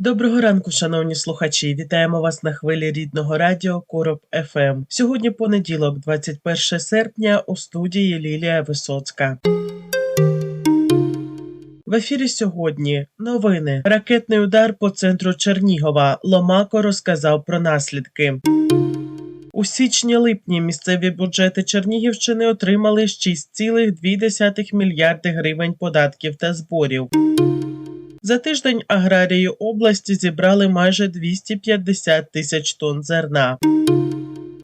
Доброго ранку, шановні слухачі. Вітаємо вас на хвилі рідного радіо Короб ФМ. Сьогодні понеділок, 21 серпня, у студії Лілія Висоцька. В ефірі сьогодні новини. Ракетний удар по центру Чернігова. Ломако розказав про наслідки. У січні-липні місцеві бюджети Чернігівщини отримали 6,2 мільярди гривень податків та зборів. За тиждень аграрії області зібрали майже 250 тисяч тонн зерна.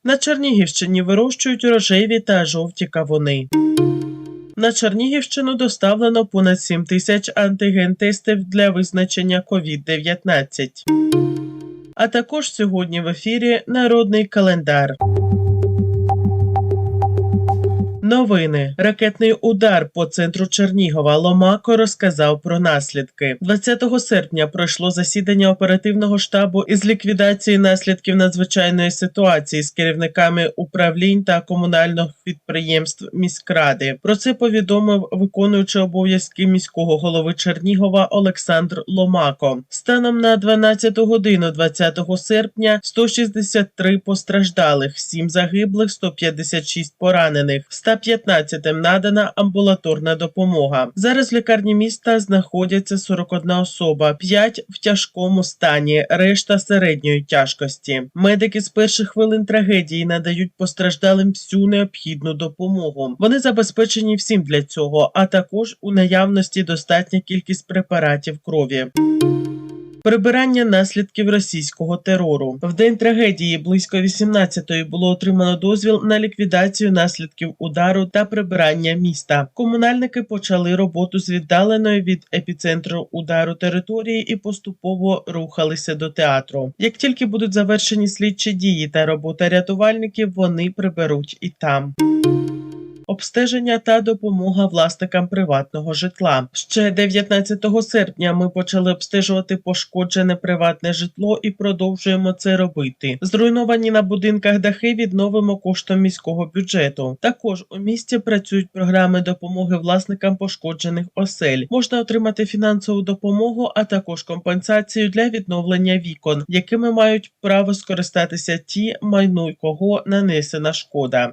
На Чернігівщині вирощують рожеві та жовті кавуни. На Чернігівщину доставлено понад 7 тисяч антиген-тестів для визначення COVID-19. А також сьогодні в ефірі Народний календар. Новини ракетний удар по центру Чернігова Ломако розказав про наслідки. 20 серпня пройшло засідання оперативного штабу із ліквідації наслідків надзвичайної ситуації з керівниками управлінь та комунальних підприємств міськради. Про це повідомив виконуючий обов'язки міського голови Чернігова Олександр Ломако. Станом на 12 годину 20 серпня 163 постраждалих, 7 загиблих, 156 поранених. 115 надана амбулаторна допомога. Зараз в лікарні міста знаходяться 41 особа, 5 в тяжкому стані, решта середньої тяжкості. Медики з перших хвилин трагедії надають постраждалим всю необхідну допомогу. Вони забезпечені всім для цього, а також у наявності достатня кількість препаратів крові. Прибирання наслідків російського терору в день трагедії близько 18-ї було отримано дозвіл на ліквідацію наслідків удару та прибирання міста. Комунальники почали роботу з віддаленої від епіцентру удару території і поступово рухалися до театру. Як тільки будуть завершені слідчі дії та робота рятувальників, вони приберуть і там. Обстеження та допомога власникам приватного житла ще 19 серпня. Ми почали обстежувати пошкоджене приватне житло і продовжуємо це робити. Зруйновані на будинках дахи відновимо коштом міського бюджету. Також у місті працюють програми допомоги власникам пошкоджених осель. Можна отримати фінансову допомогу, а також компенсацію для відновлення вікон, якими мають право скористатися ті, майну кого нанесена шкода.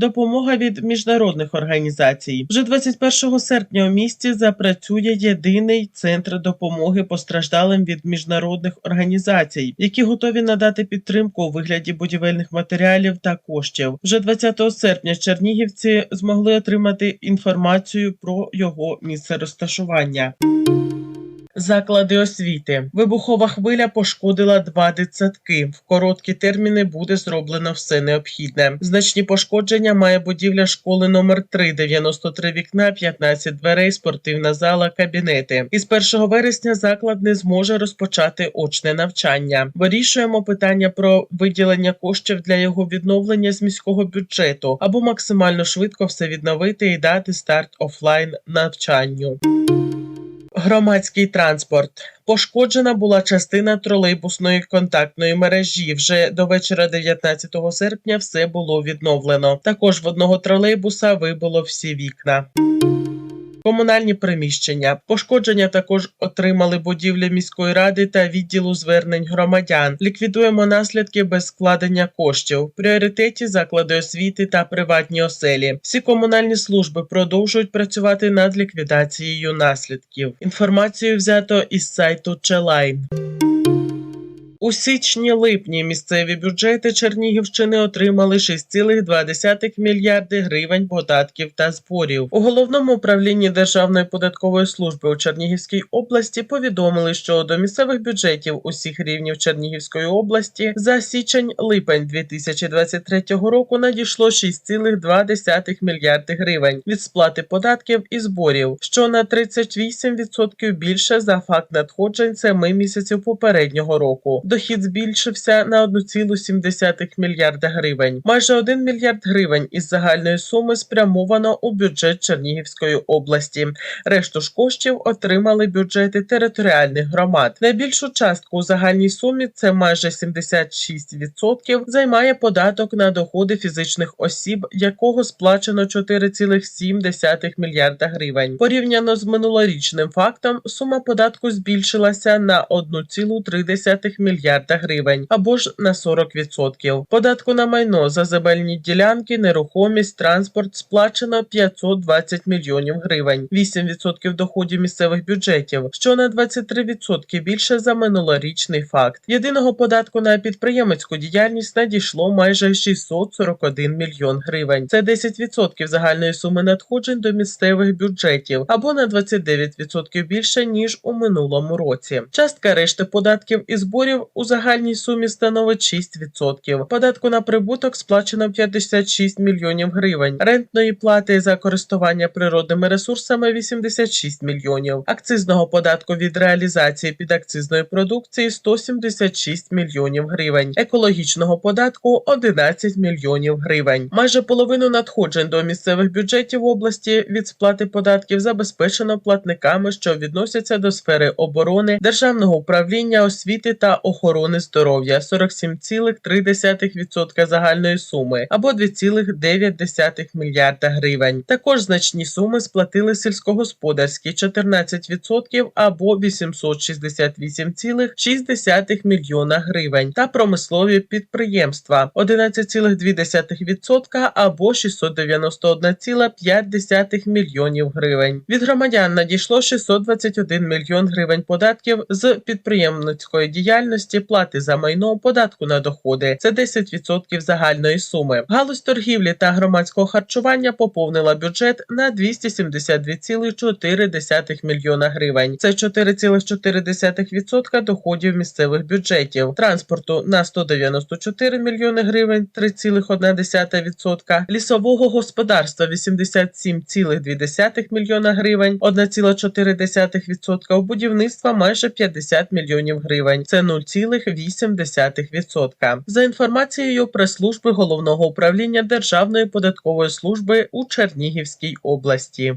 Допомога від міжнародних організацій вже 21 серпня у місті запрацює єдиний центр допомоги постраждалим від міжнародних організацій, які готові надати підтримку у вигляді будівельних матеріалів та коштів. Вже 20 серпня чернігівці змогли отримати інформацію про його місце розташування. Заклади освіти. Вибухова хвиля пошкодила два дитсадки. В короткі терміни буде зроблено все необхідне. Значні пошкодження має будівля школи номер 3 93 вікна, 15 дверей, спортивна зала, кабінети. Із 1 вересня заклад не зможе розпочати очне навчання. Вирішуємо питання про виділення коштів для його відновлення з міського бюджету або максимально швидко все відновити і дати старт офлайн навчанню. Громадський транспорт пошкоджена була частина тролейбусної контактної мережі. Вже до вечора 19 серпня все було відновлено. Також в одного тролейбуса вибило всі вікна. Комунальні приміщення пошкодження також отримали будівлі міської ради та відділу звернень громадян. Ліквідуємо наслідки без складення коштів. В пріоритеті заклади освіти та приватні оселі. Всі комунальні служби продовжують працювати над ліквідацією наслідків. Інформацію взято із сайту Челайн. У січні-липні місцеві бюджети Чернігівщини отримали 6,2 мільярди гривень податків та зборів. У головному управлінні Державної податкової служби у Чернігівській області повідомили, що до місцевих бюджетів усіх рівнів Чернігівської області за січень-липень 2023 року надійшло 6,2 мільярди гривень від сплати податків і зборів, що на 38% більше за факт надходжень семи місяців попереднього року. Дохід збільшився на 1,7 мільярда гривень. Майже 1 мільярд гривень із загальної суми спрямовано у бюджет Чернігівської області. Решту ж коштів отримали бюджети територіальних громад. Найбільшу частку у загальній сумі це майже 76% займає податок на доходи фізичних осіб, якого сплачено 4,7 мільярда гривень. Порівняно з минулорічним фактом, сума податку збільшилася на 1,3 мільярда гривень або ж на 40%. Податку на майно за земельні ділянки, нерухомість, транспорт сплачено 520 мільйонів гривень, 8% доходів місцевих бюджетів, що на 23% більше за минулорічний факт. Єдиного податку на підприємницьку діяльність надійшло майже 641 мільйон гривень. Це 10% загальної суми надходжень до місцевих бюджетів або на 29% більше ніж у минулому році. Частка решти податків і зборів у загальній сумі становить 6%. Податку на прибуток сплачено 56 мільйонів гривень, рентної плати за користування природними ресурсами 86 мільйонів, акцизного податку від реалізації підакцизної продукції 176 мільйонів гривень, екологічного податку 11 мільйонів гривень. Майже половину надходжень до місцевих бюджетів області від сплати податків забезпечено платниками, що відносяться до сфери оборони, державного управління, освіти та охорони здоров'я 47,3% загальної суми або 2,9 мільярда гривень. Також значні суми сплатили сільськогосподарські 14% або 868,6 мільйона гривень та промислові підприємства 11,2% або 691,5 мільйонів гривень. Від громадян надійшло 621 мільйон гривень податків з підприємницької діяльності, плати за майно, податку на доходи. Це 10% загальної суми. Галузь торгівлі та громадського харчування поповнила бюджет на 272,4 мільйона гривень. Це 4,4% доходів місцевих бюджетів. Транспорту на 194 мільйони гривень, 3,1%. Лісового господарства 87,2 мільйона гривень, 1,4%. У будівництва майже 50 мільйонів гривень. Це 0,8%. За інформацією прес-служби головного управління Державної податкової служби у Чернігівській області.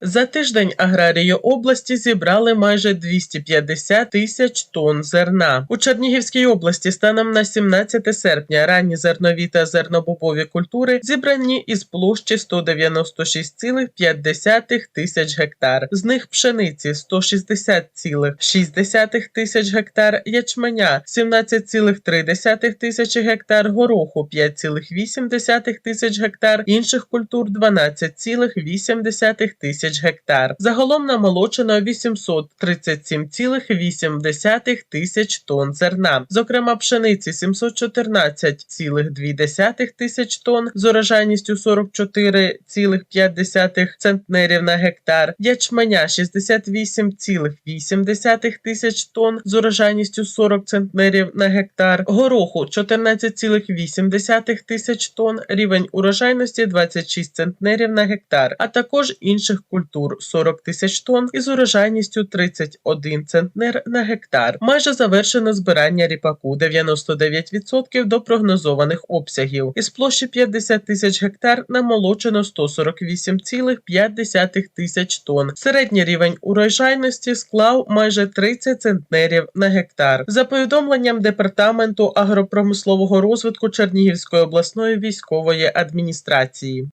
За тиждень аграрії області зібрали майже 250 тисяч тонн зерна. У Чернігівській області станом на 17 серпня ранні зернові та зернобобові культури зібрані із площі 196,5 тисяч гектар. З них пшениці 160,6 тисяч гектар, ячменя 17,3 тисячі гектар, гороху 5,8 тисяч гектар, інших культур 12,8 тисяч гектар. Загалом намолочено 837,8 тисяч тонн зерна. Зокрема, пшениці 714,2 тисяч тонн з урожайністю 44,5 центнерів на гектар, ячменя 68,8 тисяч тонн з урожайністю 40 центнерів на гектар, гороху 14,8 тисяч тонн, рівень урожайності 26 центнерів на гектар, а також інших культур 40 тисяч тонн із урожайністю 31 центнер на гектар. Майже завершено збирання ріпаку 99% до прогнозованих обсягів. Із площі 50 тисяч гектар намолочено 148,5 тисяч тонн. Середній рівень урожайності склав майже 30 центнерів на гектар. За повідомленням департаменту агропромислового розвитку Чернігівської обласної військової адміністрації.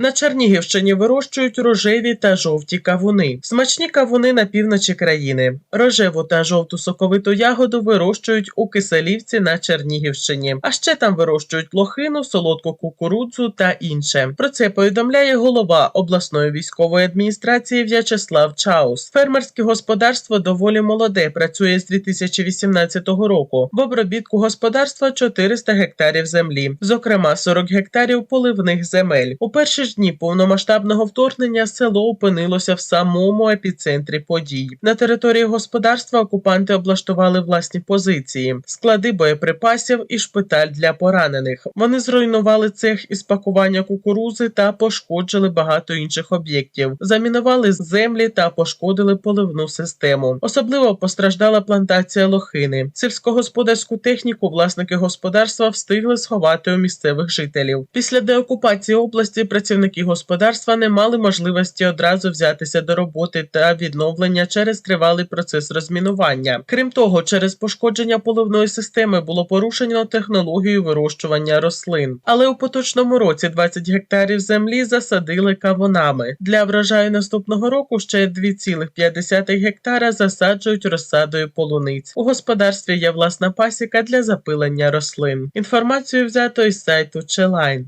На Чернігівщині вирощують рожеві та жовті кавуни. Смачні кавуни на півночі країни. Рожеву та жовту соковиту ягоду вирощують у Киселівці на Чернігівщині. А ще там вирощують лохину, солодку кукурудзу та інше. Про це повідомляє голова обласної військової адміністрації В'ячеслав Чаус. Фермерське господарство доволі молоде. Працює з 2018 року. В обробітку господарства 400 гектарів землі, зокрема 40 гектарів поливних земель. У перші ж дні повномасштабного вторгнення село опинилося в самому епіцентрі подій. На території господарства окупанти облаштували власні позиції, склади боєприпасів і шпиталь для поранених. Вони зруйнували цех із пакування кукурузи та пошкоджили багато інших об'єктів. Замінували землі та пошкодили поливну систему. Особливо постраждала плантація лохини. Сільськогосподарську техніку власники господарства встигли сховати у місцевих жителів. Після деокупації області працівники господарства не мали можливості одразу взятися до роботи та відновлення через тривалий процес розмінування. Крім того, через пошкодження поливної системи було порушено технологію вирощування рослин. Але у поточному році 20 гектарів землі засадили кавунами. Для врожаю наступного року ще 2,5 гектара засаджують розсадою полуниць. У господарстві є власна пасіка для запилення рослин. Інформацію взято із сайту Челайн.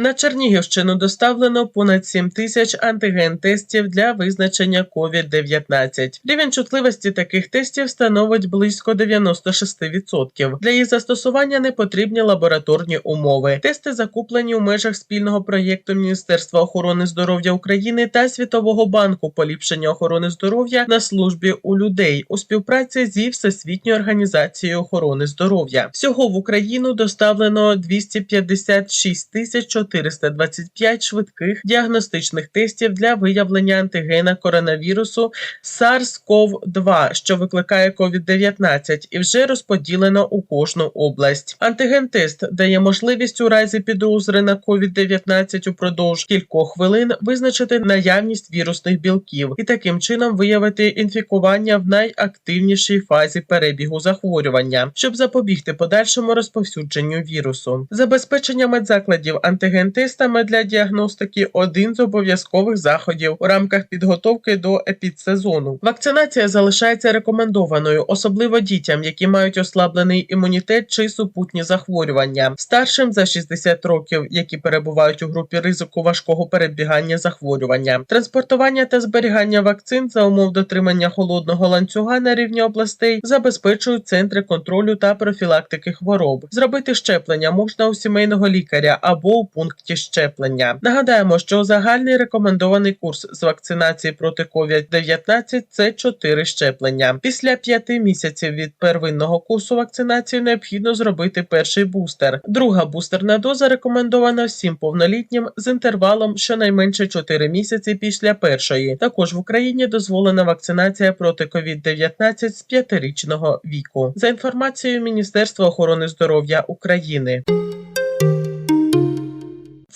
На Чернігівщину доставлено понад 7 тисяч антиген-тестів для визначення COVID-19. Рівень чутливості таких тестів становить близько 96%. Для їх застосування не потрібні лабораторні умови. Тести закуплені у межах спільного проєкту Міністерства охорони здоров'я України та Світового банку поліпшення охорони здоров'я на службі у людей у співпраці зі Всесвітньою організацією охорони здоров'я. Всього в Україну доставлено 256 тисяч 425 швидких діагностичних тестів для виявлення антигена коронавірусу SARS-CoV-2, що викликає COVID-19, і вже розподілено у кожну область. Антиген-тест дає можливість у разі підозри на COVID-19 упродовж кількох хвилин визначити наявність вірусних білків і таким чином виявити інфікування в найактивнішій фазі перебігу захворювання, щоб запобігти подальшому розповсюдженню вірусу. Забезпечення медзакладів антиген-тестами для діагностики один з обов'язкових заходів у рамках підготовки до епідсезону. Вакцинація залишається рекомендованою, особливо дітям, які мають ослаблений імунітет чи супутні захворювання, старшим за 60 років, які перебувають у групі ризику важкого перебігання захворювання, транспортування та зберігання вакцин за умов дотримання холодного ланцюга на рівні областей забезпечують центри контролю та профілактики хвороб. Зробити щеплення можна у сімейного лікаря або у пункті щеплення. Нагадаємо, що загальний рекомендований курс з вакцинації проти COVID-19 – це 4 щеплення. Після 5 місяців від первинного курсу вакцинації необхідно зробити перший бустер. Друга бустерна доза рекомендована всім повнолітнім з інтервалом щонайменше 4 місяці після першої. Також в Україні дозволена вакцинація проти COVID-19 з 5-річного віку. За інформацією Міністерства охорони здоров'я України.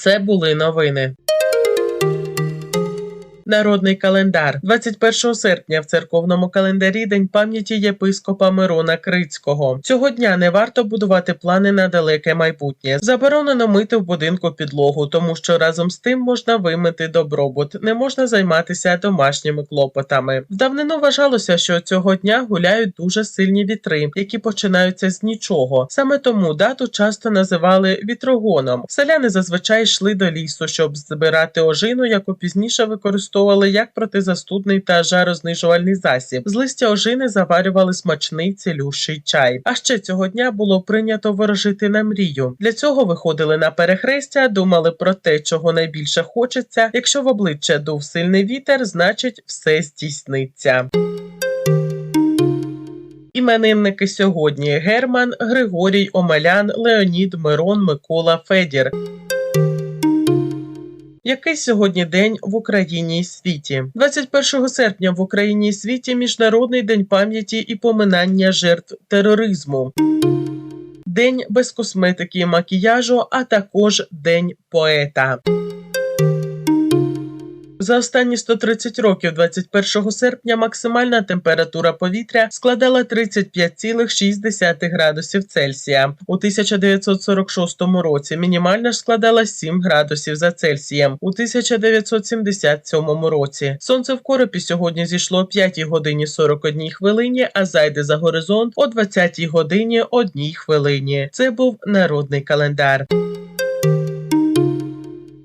Це були новини. Народний календар 21 серпня в церковному календарі День пам'яті єпископа Мирона Крицького. Цього дня не варто будувати плани на далеке майбутнє. Заборонено мити в будинку підлогу, тому що разом з тим можна вимити добробут. Не можна займатися домашніми клопотами. Вдавнено вважалося, що цього дня гуляють дуже сильні вітри, які починаються з нічого. Саме тому дату часто називали вітрогоном. Селяни зазвичай йшли до лісу, щоб збирати ожину, яку пізніше використовували як протизастудний та жарознижувальний засіб. З листя ожини заварювали смачний цілющий чай. А ще цього дня було прийнято ворожити на мрію. Для цього виходили на перехрестя, думали про те, чого найбільше хочеться. Якщо в обличчя дув сильний вітер, значить все здійсниться. Іменинники сьогодні Герман, Григорій, Омелян, Леонід, Мирон, Микола, Федір. Який сьогодні день в Україні і світі? 21 серпня в Україні і світі Міжнародний день пам'яті і поминання жертв тероризму. День без косметики і макіяжу, а також День поета. За останні 130 років, 21 серпня, максимальна температура повітря складала 35,6 градусів Цельсія. У 1946 році мінімальна ж складала 7 градусів за Цельсієм. У 1977 році сонце в коропі сьогодні зійшло о 5 годині 41 хвилині, а зайде за горизонт о 20 годині 1 хвилині. Це був народний календар.